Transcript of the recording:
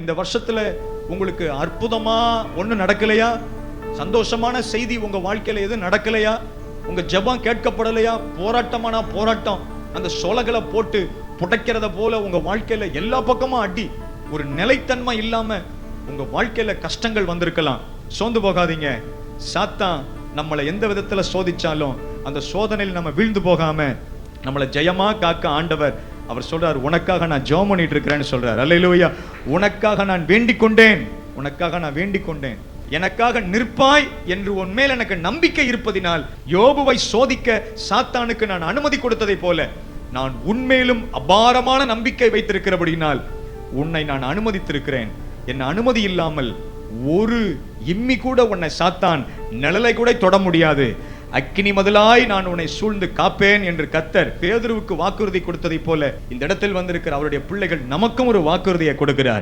இந்த வருஷத்துல உங்களுக்கு அற்புதமா ஒண்ணு நடக்கலையா? சந்தோஷமான செய்தி உங்க வாழ்க்கையில எதுவும் நடக்கலையா? உங்க ஜெபம் கேட்கப்படலையா? போராட்டமானா போராட்டம். அந்த சொலகளை போட்டு புடைக்கிறத போல உங்க வாழ்க்கையில எல்லா பக்கமும் அடி. ஒரு நிலைத்தன்மை இல்லாம உங்க வாழ்க்கையில கஷ்டங்கள் வந்திருக்கலாம். சோர்ந்து போகாதீங்க. சாத்தான் நம்மளை எந்த விதத்துல சோதிச்சாலும் அந்த சோதனையில் நம்ம வீழ்ந்து போகாம நம்மளை ஜெயமா காக்க ஆண்டவர் அவர் சொல்றார் உனக்காக நான் ஜெபம் பண்ணிட்டு இருக்கிறேன்னு சொல்றார். அல்லையிலோயா உனக்காக நான் வேண்டிக் கொண்டேன் உனக்காக நான் வேண்டிக் கொண்டேன் எனக்காக நிற்பாய் என்று உன் மேல் எனக்கு நம்பிக்கை இருப்பதினால் யோபுவை சோதிக்க சாத்தானுக்கு நான் அனுமதி கொடுத்ததை போல நான் உன்மேலும் அபாரமான நம்பிக்கை வைத்திருக்கிறபடினால் உன்னை நான் அனுமதித்திருக்கிறேன். என் அனுமதி இல்லாமல் ஒரு இம்மி கூட உன்னை சாத்தான் நிழலை கூட தொட முடியாது. அக்கினி முதலாய் நான் உன்னை சூழ்ந்து காப்பேன் என்று கத்தர் பேதுருவுக்கு வாக்குறுதி கொடுத்ததைப் போல இந்த இடத்தில் வந்திருக்கிற அவருடைய பிள்ளைகள் நமக்கும் ஒரு வாக்குறுதியை கொடுக்கிறார்.